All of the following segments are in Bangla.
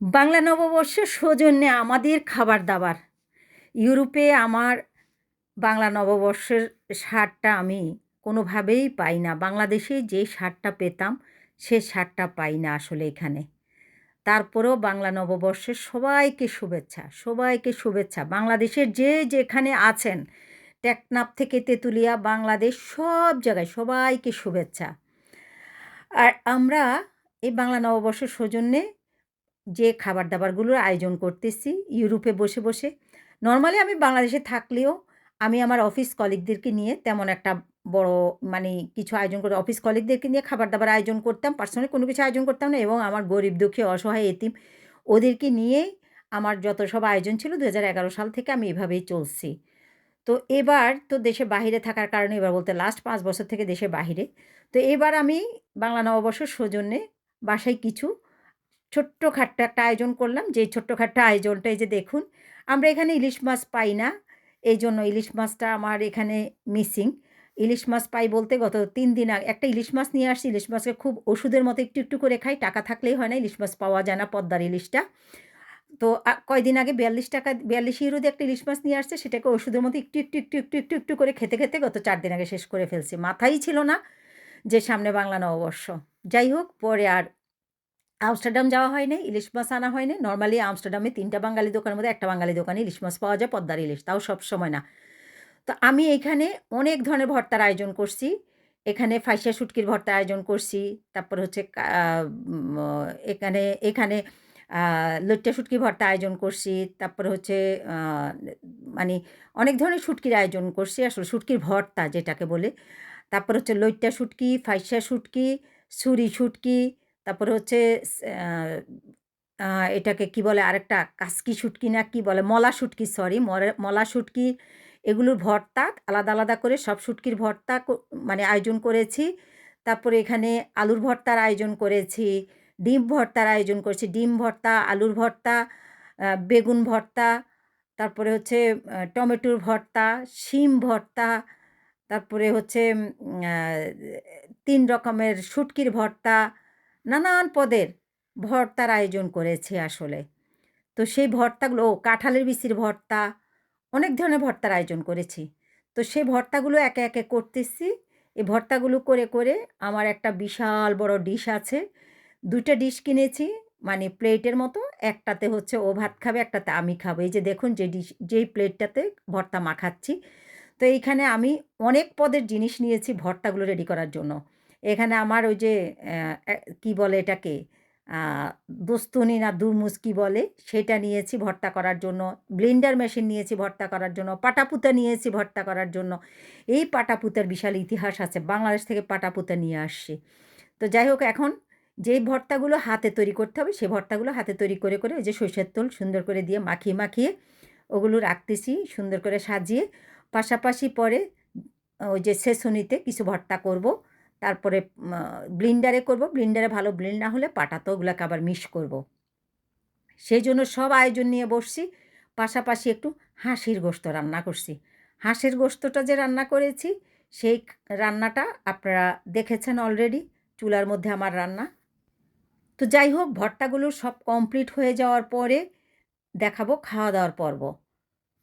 বাংলা নববর্ষের সৌজন্যে আমাদের খাবার দাবার। ইউরোপে আমার বাংলা নববর্ষের সারটা আমি কোনোভাবেই পাই না। বাংলাদেশে যে সারটা পেতাম, সে সারটা পাই না আসলে এখানে। তারপরেও বাংলা নববর্ষের সবাইকে শুভেচ্ছা সবাইকে শুভেচ্ছা। বাংলাদেশের যে যেখানে আছেন, টেকনাফ থেকে তেঁতুলিয়া, বাংলাদেশ, সব জায়গায় সবাইকে শুভেচ্ছা। আর আমরা এই বাংলা নববর্ষের সৌজন্যে যে খাবার দাবারগুলোর আয়োজন করতেছি ইউরোপে বসে বসে। নর্মালি আমি বাংলাদেশে থাকলেও আমি আমার অফিস কলিগদেরকে নিয়ে তেমন একটা বড় মানে কিছু আয়োজন করে। অফিস কলিগদেরকে নিয়ে খাবার দাবার আয়োজন করতাম পার্সোনালি কোনো কিছু আয়োজন করতাম না এবং আমার গরিব দুঃখী অসহায় এতিম ওদেরকে নিয়েই আমার যত সব আয়োজন ছিল দু হাজার এগারো সাল থেকে আমি এভাবেই চলছি। তো এবার তো দেশে বাহিরে থাকার কারণে এবার বলতে লাস্ট পাঁচ বছর থেকে দেশে বাহিরে। তো এবার আমি বাংলা নববর্ষের সৌজন্যে বাসায় কিছু ছোট্টখাট্ট একটা আয়োজন করলাম। যে ছোট্টখাট্ট আয়োজনটা, এই যে দেখুন, আমরা এখানে ইলিশ মাছ পাই না। এই জন্য ইলিশ মাছটা আমার এখানে মিসিং। ইলিশ মাছ পাই বলতে গত তিন দিন আগে, একটা ইলিশ মাছ নিয়ে আসছি, ইলিশ মাছকে খুব ওষুধের মতো একটু একটু করে খাই, টাকা থাকলেই হয় না, ইলিশ মাছ পাওয়া যায় না পদ্মার ইলিশটা। তো কয়দিন আগে বিয়াল্লিশ টাকা, বিয়াল্লিশ ইউরোতে একটা ইলিশ মাছ নিয়ে আসছে, সেটাকে ওষুধের মতো একটু একটু একটু একটু একটু একটু করে খেতে খেতে গত চার দিন আগে শেষ করে ফেলছি। মাথাই ছিল না যে সামনে বাংলা নববর্ষ। যাই হোক, পরে আর আমস্টারডাম যাওয়া হয়নি, ইলিশ মাছ আনা হয়নি। নর্মালি আমস্টারডামে তিনটা বাঙালি দোকানের মধ্যে একটা বাঙালি দোকানে ইলিশ মাছ পাওয়া যায়, পদ্মার ইলিশ, তাও সব সময় না। তো আমি এখানে অনেক ধরনের ভর্তার আয়োজন করছি। এখানে ফাইসা শুটকির ভর্তার আয়োজন করছি, তারপর হচ্ছে এখানে এখানে লইট্টা শুটকির ভর্তা আয়োজন করছি, তারপর হচ্ছে মানে অনেক ধরনের শুটকির আয়োজন করছি, আসলে শুটকির ভর্তা যেটাকে বলে। তারপর হচ্ছে লইট্টা শুটকি, ফাইসা শুটকি, ছুরি শুটকি তারপরে হচ্ছে এটাকে কি বলে আরেকটা? কাসকি শুটকি না কি বলে? মলা শুটকি সরি মলা শুটকি, এগুলোর ভর্তা আলাদা আলাদা করে সব শুটকির ভর্তা মানে আয়োজন করেছি। তারপরে এখানে আলুর ভর্তার আয়োজন করেছি, ডিম ভর্তার আয়োজন করেছি, ডিম ভর্তা, আলুর ভর্তা বেগুন ভর্তা, তারপরে হচ্ছে টমেটোর ভর্তা, শিম ভর্তা, তারপরে হচ্ছে তিন রকমের শুটকির ভর্তা নানান পদের ভর্তার আয়োজন করেছি আসলে। তো সেই ভর্তাগুলো, ও কাঁঠালের বিচির ভর্তা, অনেক ধরনের ভর্তার আয়োজন করেছি। তো সেই ভর্তাগুলো একে একে করতেছি। এই ভর্তাগুলো করে করে আমার একটা বিশাল বড় ডিশ আছে। দুইটা ডিশ কিনেছি মানে প্লেটের মতো। একটাতে হচ্ছে ও ভাত খাবে, একটাতে আমি খাব। এই যে দেখুন যে ডিশ, যেই প্লেটটাতে ভর্তা মাখাচ্ছি। তো এইখানে আমি অনেক পদের জিনিস নিয়েছি ভর্তাগুলো রেডি করার জন্য। এখানে আমার ওই যে কি বলে এটাকে? দোস্তনি না দুরমুজ কী বলে? সেটা নিয়েছি ভর্তা করার জন্য। ব্লেন্ডার মেশিন নিয়েছি ভর্তা করার জন্য। পাটাপুতা নিয়েছি ভর্তা করার জন্য। এই পাটাপুতার বিশাল ইতিহাস আছে। বাংলাদেশ থেকে পাটাপুতা নিয়ে আসছি। তো যাই হোক, এখন যেই ভর্তাগুলো হাতে তৈরি করতে হবে সেই ভর্তাগুলো হাতে তৈরি করে করে ওই যে সর্ষের তোল সুন্দর করে দিয়ে মাখিয়ে মাখিয়ে ওগুলো রাখতেছি, সুন্দর করে সাজিয়ে। পাশাপাশি পরে ওই যে শেষনিতে কিছু ভর্তা করব। তারপরে ব্লিন্ডারে করব। ব্লিন্ডারে ভালো ব্লিন্ড না হলে পাটাতো ওগুলোকে আবার মিক্স করব। সেই জন্য সব আয়োজন নিয়ে বসছি। পাশাপাশি একটু হাঁসির গোস্ত রান্না করছি। হাঁসের গোস্তটা যে রান্না করেছি, সেই রান্নাটা আপনারা দেখেছেন অলরেডি চুলার মধ্যে আমার রান্না। তো যাই হোক, ভর্তাগুলো সব কমপ্লিট হয়ে যাওয়ার পরে দেখাবো খাওয়া দাওয়ার পর্ব।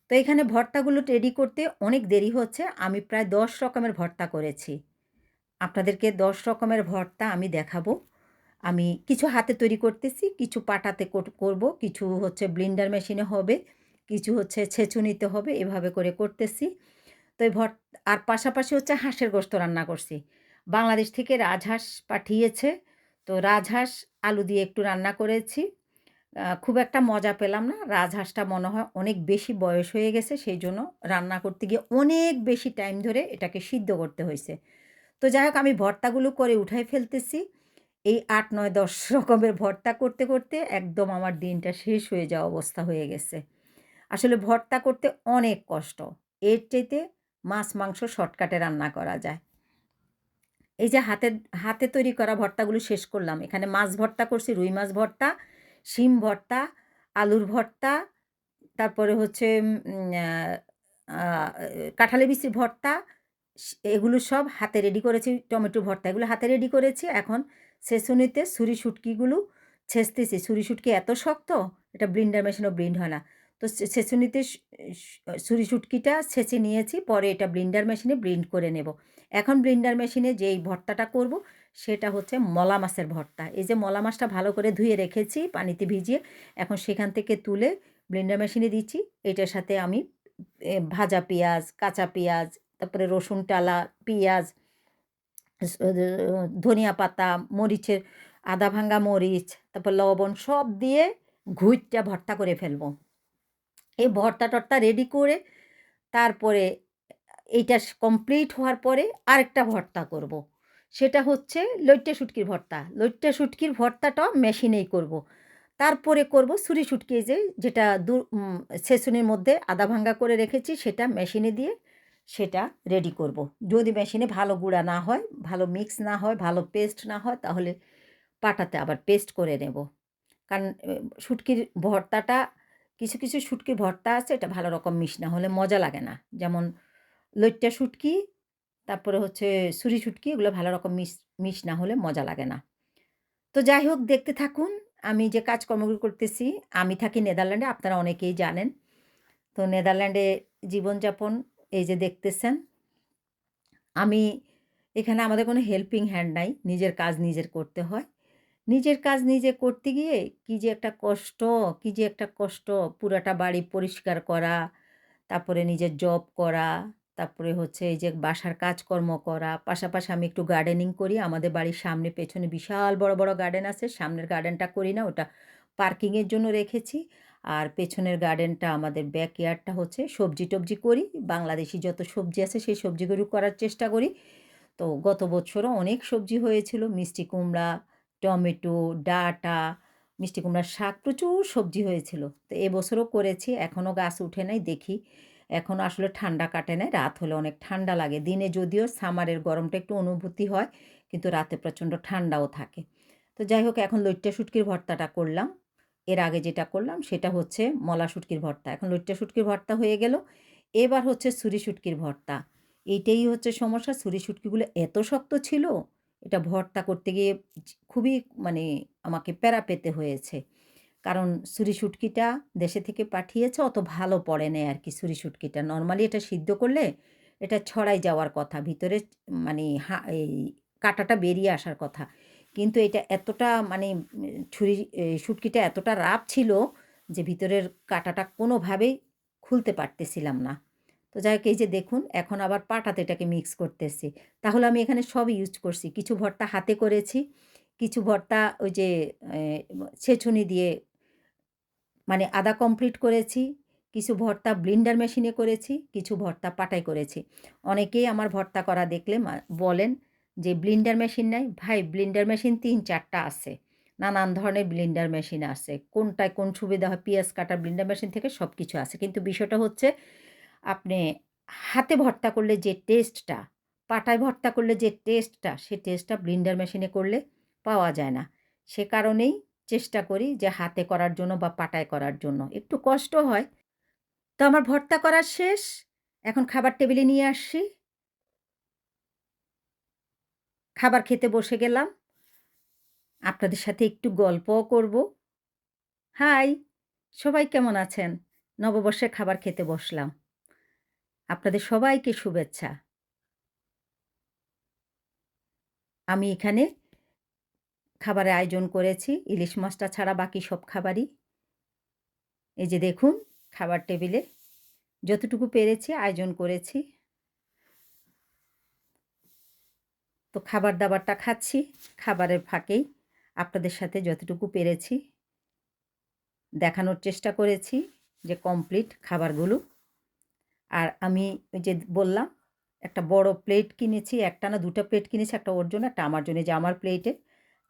তো এখানে ভর্তাগুলো রেডি করতে অনেক দেরি হচ্ছে। আমি প্রায় দশ রকমের ভর্তা করেছি। আপনাদেরকে দশ রকমের ভর্তা আমি দেখাবো। আমি কিছু হাতে তৈরি করতেছি, কিছু পাটাতে করব, কিছু হচ্ছে ব্লিন্ডার মেশিনে হবে, কিছু হচ্ছে ছেঁচুনিতে হবে, এভাবে করে করতেছি। তো এই ভর আর পাশাপাশি হচ্ছে হাঁসের গোস্ত রান্না করছি। বাংলাদেশ থেকে রাজহাঁস পাঠিয়েছে, তো রাজহাঁস আলু দিয়ে একটু রান্না করেছি। খুব একটা মজা পেলাম না, রাজহাঁসটা মনে হয় অনেক বেশি বয়স হয়ে গেছে, সেই জন্য রান্না করতে গিয়ে অনেক বেশি টাইম ধরে এটাকে সিদ্ধ করতে হয়েছে। তো যাই হোক, আমি ভর্তাগুলো করে উঠাই ফেলতেছি। এই আট, নয়, দশ রকমের ভর্তা করতে করতে একদম আমার দিনটা শেষ হয়ে যাওয়া অবস্থা হয়ে গেছে। আসলে ভর্তা করতে অনেক কষ্ট। এর চাইতে মাছ, মাংস শর্টকাটে রান্না করা যায়। এই যে হাতে হাতে তৈরি করা ভর্তাগুলো শেষ করলাম। এখানে মাছ ভর্তা করছি, রুই মাছ ভর্তা, শিম ভর্তা, আলুর ভর্তা, তারপরে হচ্ছে কাঁঠালি বিচির ভর্তা এগুলো সব হাতে রেডি করেছি, টমেটো ভর্তা এগুলো হাতে রেডি করেছি। এখন সেসনিতে ছুরি শুটকিগুলো ছেঁচতেছি। ছুরি শুটকি এত শক্ত, এটা ব্লিন্ডার মেশিনও ব্লিন্ড হয় না। তো ছেঁচুনিতে ছুরি শুটকিটা ছেঁচে নিয়েছি, পরে এটা ব্লিন্ডার মেশিনে ব্লিন্ড করে নেব। এখন ব্লিন্ডার মেশিনে যেই ভর্তাটা করব, সেটা হচ্ছে মলা মাছের ভর্তা। এই যে মলা মাছটা ভালো করে ধুয়ে রেখেছি, পানিতে ভিজিয়ে, এখন সেখান থেকে তুলে ব্লেন্ডার মেশিনে দিচ্ছি। এটার সাথে আমি ভাজা পেঁয়াজ, কাঁচা পেঁয়াজ তারপরে রসুন টালা, পেঁয়াজ ধনিয়া পাতা, মরিচের আদা ভাঙ্গা মরিচ, তারপর লবণ সব দিয়ে ঘুইটটা ভর্তা করে ফেলব এই ভর্তা টর্তা রেডি করে তারপরে এইটা কমপ্লিট হওয়ার পরে আরেকটা ভর্তা করব। সেটা হচ্ছে লইট্টা শুটকির ভর্তা লইট্টা শুটকির ভর্তাটা মেশিনেই করব। তারপরে করব সুরি শুটকি যে যেটা দু ছেঁচুনির মধ্যে আদা ভাঙ্গা করে রেখেছি, সেটা মেশিনে দিয়ে সেটা রেডি করব। যদি মেশিনে ভালো গুঁড়া না হয়, ভালো মিক্স না হয়, ভালো পেস্ট না হয়, তাহলে পাটাতে আবার পেস্ট করে নেব। কারণ শুটকির ভর্তাটা, কিছু কিছু শুটকির ভর্তা আছে, এটা ভালো রকম মিশ না হলে মজা লাগে না। যেমন লইট্টা শুটকি, তারপরে হচ্ছে সুরি শুটকি, এগুলো ভালো রকম মিশ মিশ না হলে মজা লাগে না। তো যাই হোক, দেখতে থাকুন, আমি যে কাজকর্মগুলো করতেছি, আমি থাকি নেদারল্যান্ডে, আপনারা অনেকেই জানেন। তো নেদারল্যান্ডে জীবনযাপন এই যে দেখতেছেন, আমি এখানে আমাদের কোনো হেল্পিং হ্যান্ড নাই, নিজের কাজ নিজের করতে হয়। নিজের কাজ নিজে করতে গিয়ে কী যে একটা কষ্ট, কী যে একটা কষ্ট, পুরাটা বাড়ি পরিষ্কার করা, তারপরে নিজের জব করা, তারপরে হচ্ছে এই যে বাসার কাজকর্ম করা, পাশাপাশি আমি একটু গার্ডেনিং করি, আমাদের বাড়ির সামনে পেছনে বিশাল বড় বড় গার্ডেন আছে, সামনের গার্ডেনটা করি না, ওটা পার্কিংয়ের জন্য রেখেছি। আর পেছনের গার্ডেনটা আমাদের ব্যাকয়ার্ডটা হচ্ছে সবজি টবজি করি। বাংলাদেশি যত সবজি আছে সেই সবজিগুলো করার চেষ্টা করি। তো গত বছরও অনেক সবজি হয়েছিল। মিষ্টি কুমড়া, টমেটো, ডাটা, মিষ্টি কুমড়ার শাক প্রচুর সবজি হয়েছিল। তো এবছরও করেছি, এখনও গাছ উঠে নাই, দেখি। এখন আসলে ঠান্ডা কাটে না রাত হলে অনেক ঠান্ডা লাগে। দিনে যদিও সামারের গরমটা একটু অনুভূতি হয়, কিন্তু রাতে প্রচণ্ড ঠান্ডাও থাকে। তো যাই হোক, এখন লইট্টা শুটকির ভর্তাটা করলাম। এর আগে যেটা করলাম সেটা হচ্ছে মলা শুটকির ভর্তা। এখন লইট্টা শুটকির ভর্তা হয়ে গেল। এবার হচ্ছে ছুরি শুটকির ভর্তা। এইটাই হচ্ছে সমস্যা। ছুরি শুটকিগুলো এত শক্ত ছিল, এটা ভর্তা করতে গিয়ে খুবই মানে আমাকে প্যারা পেতে হয়েছে। কারণ সুরি শুটকিটা দেশে থেকে পাঠিয়েছে, অত ভালো পড়ে নেয় আর কি সুরি শুটকিটা। নর্মালি এটা সিদ্ধ করলে এটা ছড়াই যাওয়ার কথা, ভিতরে মানে হা, এই কাটাটা বেরিয়ে আসার কথা। কিন্তু এটা এতটা মানে ছুরি শুটকিটা এতটা রাপ ছিল যে ভিতরের কাটাটা কোনোভাবেই খুলতে পারতেছিলাম না। তো যাই হোক, এই যে দেখুন, এখন আবার পাটাতে এটাকে মিক্স করতেছি। তাহলে আমি এখানে সব ইউজ করছি। কিছু ভর্তা হাতে করেছি, কিছু ভর্তা ওই যে ছেছুনি দিয়ে মানে আদা কমপ্লিট করেছি, কিছু ভর্তা ব্লিন্ডার মেশিনে করেছি, কিছু ভর্তা পাটাই করেছি। অনেকেই আমার ভর্তা করা দেখলে বলেন যে ব্লিন্ডার মেশিন নাই, ভাই ব্লিন্ডার মেশিন তিন চারটা আছে। নানান ধরনের ব্লিন্ডার মেশিন আছে। কোনটায় কোন সুবিধা হয়, পিঁয়াজ কাটার ব্লিন্ডার মেশিন থেকে সব কিছু আছে। কিন্তু বিষয়টা হচ্ছে, আপনি হাতে ভর্তা করলে যে টেস্টটা, পাটায় ভর্তা করলে যে টেস্টটা, সে টেস্টটা ব্লিন্ডার মেশিনে করলে পাওয়া যায় না। সে কারণেই চেষ্টা করি যে হাতে করার জন্য বা পাটায় করার জন্য। একটু কষ্ট হয়। তো আমার ভর্তা করা শেষ। এখন খাবার টেবিলে নিয়ে আসছি খাবার খেতে বসে গেলাম। আপনাদের সাথে একটু গল্পও করব। হাই, সবাই কেমন আছেন? নববর্ষে খাবার খেতে বসলাম। আপনাদের সবাইকে শুভেচ্ছা। আমি এখানে খাবারের আয়োজন করেছি, ইলিশ মাছটা ছাড়া বাকি সব খাবারই। এই যে দেখুন, খাবার টেবিলে যতটুকু পেরেছি আয়োজন করেছি। তো খাবার দাবারটা খাচ্ছি, খাবারের ফাঁকেই আপনাদের সাথে যতটুকু পেরেছি দেখানোর চেষ্টা করেছি যে কমপ্লিট খাবারগুলো। আর আমি ওই যে বললাম, একটা বড় প্লেট কিনেছি, একটা না দুটো প্লেট কিনেছি, একটা ওর জন্য, একটা আমার জন্য যে আমার প্লেটে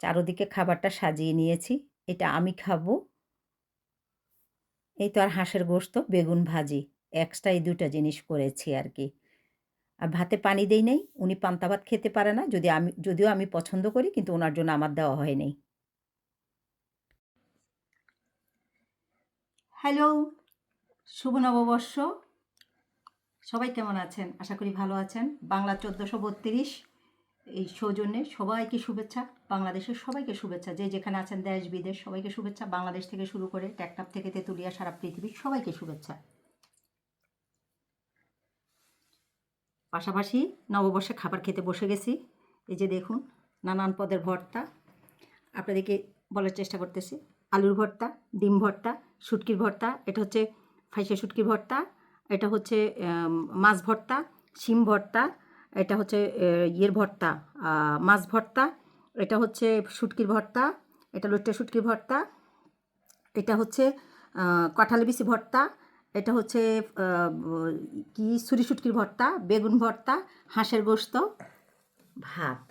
চারোদিকে খাবারটা সাজিয়ে নিয়েছি, এটা আমি খাব। এই তো আর হাঁসের গোস্ত, বেগুন ভাজি এক্সট্রা এই দুটা জিনিস করেছি আর কি। আর ভাতে পানি দেই নেই, উনি পান্তা ভাত খেতে পারে না, যদি আমি, যদিও আমি পছন্দ করি, কিন্তু ওনার জন্য আমার দেওয়া হয় হয়নি হ্যালো শুভ নববর্ষ। সবাই কেমন আছেন? আশা করি ভালো আছেন। বাংলা চোদ্দোশো বত্রিশ এই সৌজন্যে সবাইকে শুভেচ্ছা, বাংলাদেশের সবাইকে শুভেচ্ছা, যে যেখানে আছেন দেশ বিদেশ সবাইকে শুভেচ্ছা। বাংলাদেশ থেকে শুরু করে টেকনাফ থেকে তেঁতুলিয়া, সারা পৃথিবীর সবাইকে শুভেচ্ছা। পাশাপাশি নববর্ষে খাবার খেতে বসে গেছি। এই যে দেখুন, নানান পদের ভর্তা। আপনাদেরকে বলার চেষ্টা করতেছি। আলুর ভর্তা, ডিম ভর্তা, শুটকির ভর্তা, এটা হচ্ছে ফাইসা শুটকির ভর্তা, এটা হচ্ছে মাছ ভর্তা, শিম ভর্তা, এটা হচ্ছে ইয়ের ভর্তা মাছ ভর্তা, এটা হচ্ছে শুটকির ভর্তা, এটা লুট্টা শুটকির ভর্তা, এটা হচ্ছে কাঁঠালি ভর্তা এটা হচ্ছে কি সুরি শুটকির ভর্তা বেগুন ভর্তা হাঁসের গোস্ত ভাত।